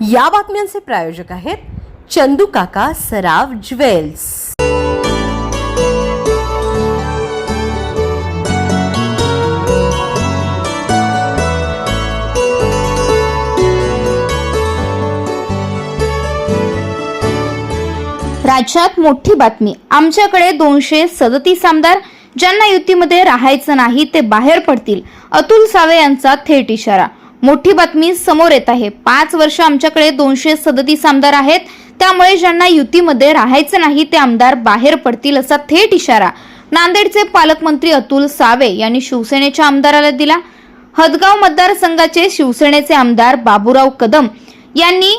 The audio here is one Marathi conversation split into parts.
या बातम्यांचे प्रायोजक आहेत चंदू काका सराव ज्वेल्स. राज्यात मोठी बातमी. आमच्याकडे दोनशे सदतीस आमदार ज्यांना युतीमध्ये राहायचं नाही ते बाहेर पडतील. अतुल सावे यांचा थेट इशारा. मोठी बातमी समोर येत आहे. पाच वर्ष आमच्याकडे दोनशे सदतीस आमदार आहेत. त्यामुळे ज्यांना युतीमध्ये राहायचं नाही ते आमदार बाहेर पडतील असा थेट इशारा नांदेडचे पालकमंत्री अतुल सावे यांनी शिवसेनेच्या आमदाराला दिला. हदगाव मतदारसंघाचे शिवसेनेचे आमदार बाबूराव कदम यांनी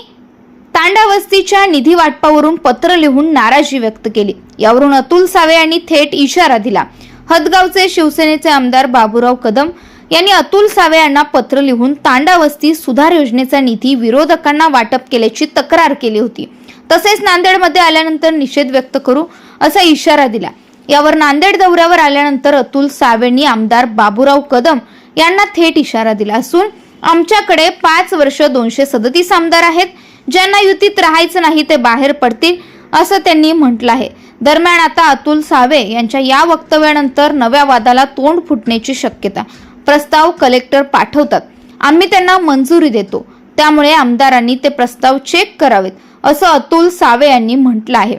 तांडावस्तीच्या निधी वाटपावरून पत्र लिहून नाराजी व्यक्त केली. यावरून अतुल सावे यांनी थेट इशारा दिला. हदगावचे शिवसेनेचे आमदार बाबूराव कदम यांनी अतुल सावे यांना पत्र लिहून तांडावस्ती सुधार योजनेचा निधी विरोधकांना वाटप केल्याची तक्रार केली होती. तसेच नांदेडमध्ये आल्यानंतर निषेध व्यक्त करू असा इशारा दिला. यावर नांदेड दौऱ्यावर आल्यानंतर अतुल सावेंनी आमदार बाबूराव कदम यांना थेट इशारा दिला असून आमच्याकडे पाच वर्ष दोनशे सदतीस आमदार आहेत ज्यांना युतीत राहायचं नाही ते बाहेर पडतील असं त्यांनी म्हटलं आहे. दरम्यान आता अतुल सावे यांच्या या वक्तव्यानंतर नव्या वादाला तोंड फुटण्याची शक्यता प्रस्ताव कलेक्टर पाठवतात. आम्ही त्यांना मंजुरी देतो. त्यामुळे आमदारांनी ते प्रस्ताव चेक करावेत असं अतुल सावे यांनी म्हटलं आहे.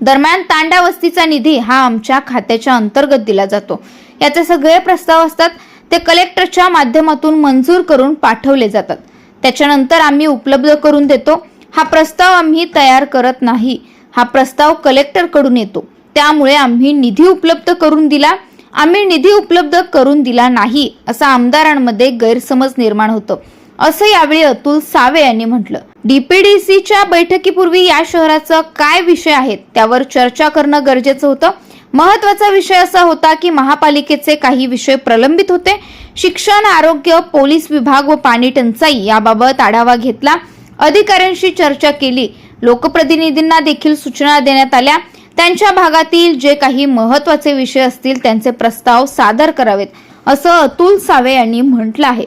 दरम्यान तांडा वस्तीचा निधी हा आमच्या खात्याच्या अंतर्गत दिला जातो. याचे सगळे प्रस्ताव असतात ते कलेक्टरच्या माध्यमातून मंजूर करून पाठवले जातात. त्याच्यानंतर आम्ही उपलब्ध करून देतो. हा प्रस्ताव आम्ही तयार करत नाही. हा प्रस्ताव कलेक्टरकडून येतो. त्यामुळे आम्ही निधी उपलब्ध करून दिला. आम्ही निधी उपलब्ध करून दिला नाही असा आमदारांमध्ये गैरसमज निर्माण होतो असं यावेळी अतुल सावे यांनी म्हटलं. डीपीडीसीच्या बैठकीपूर्वी या शहराचा काय विषय आहेत त्यावर चर्चा करणं गरजेचं होतं. महत्त्वाचा विषय असा होता की महापालिकेचे काही विषय प्रलंबित होते. शिक्षण आरोग्य पोलीस विभाग व पाणी टंचाई याबाबत आढावा घेतला. अधिकाऱ्यांशी चर्चा केली. लोकप्रतिनिधींना देखील सूचना देण्यात आल्या. त्यांच्या भागातील जे काही महत्त्वाचे विषय असतील त्यांचे प्रस्ताव सादर करावेत असं अतुल सावे यांनी म्हटलं आहे.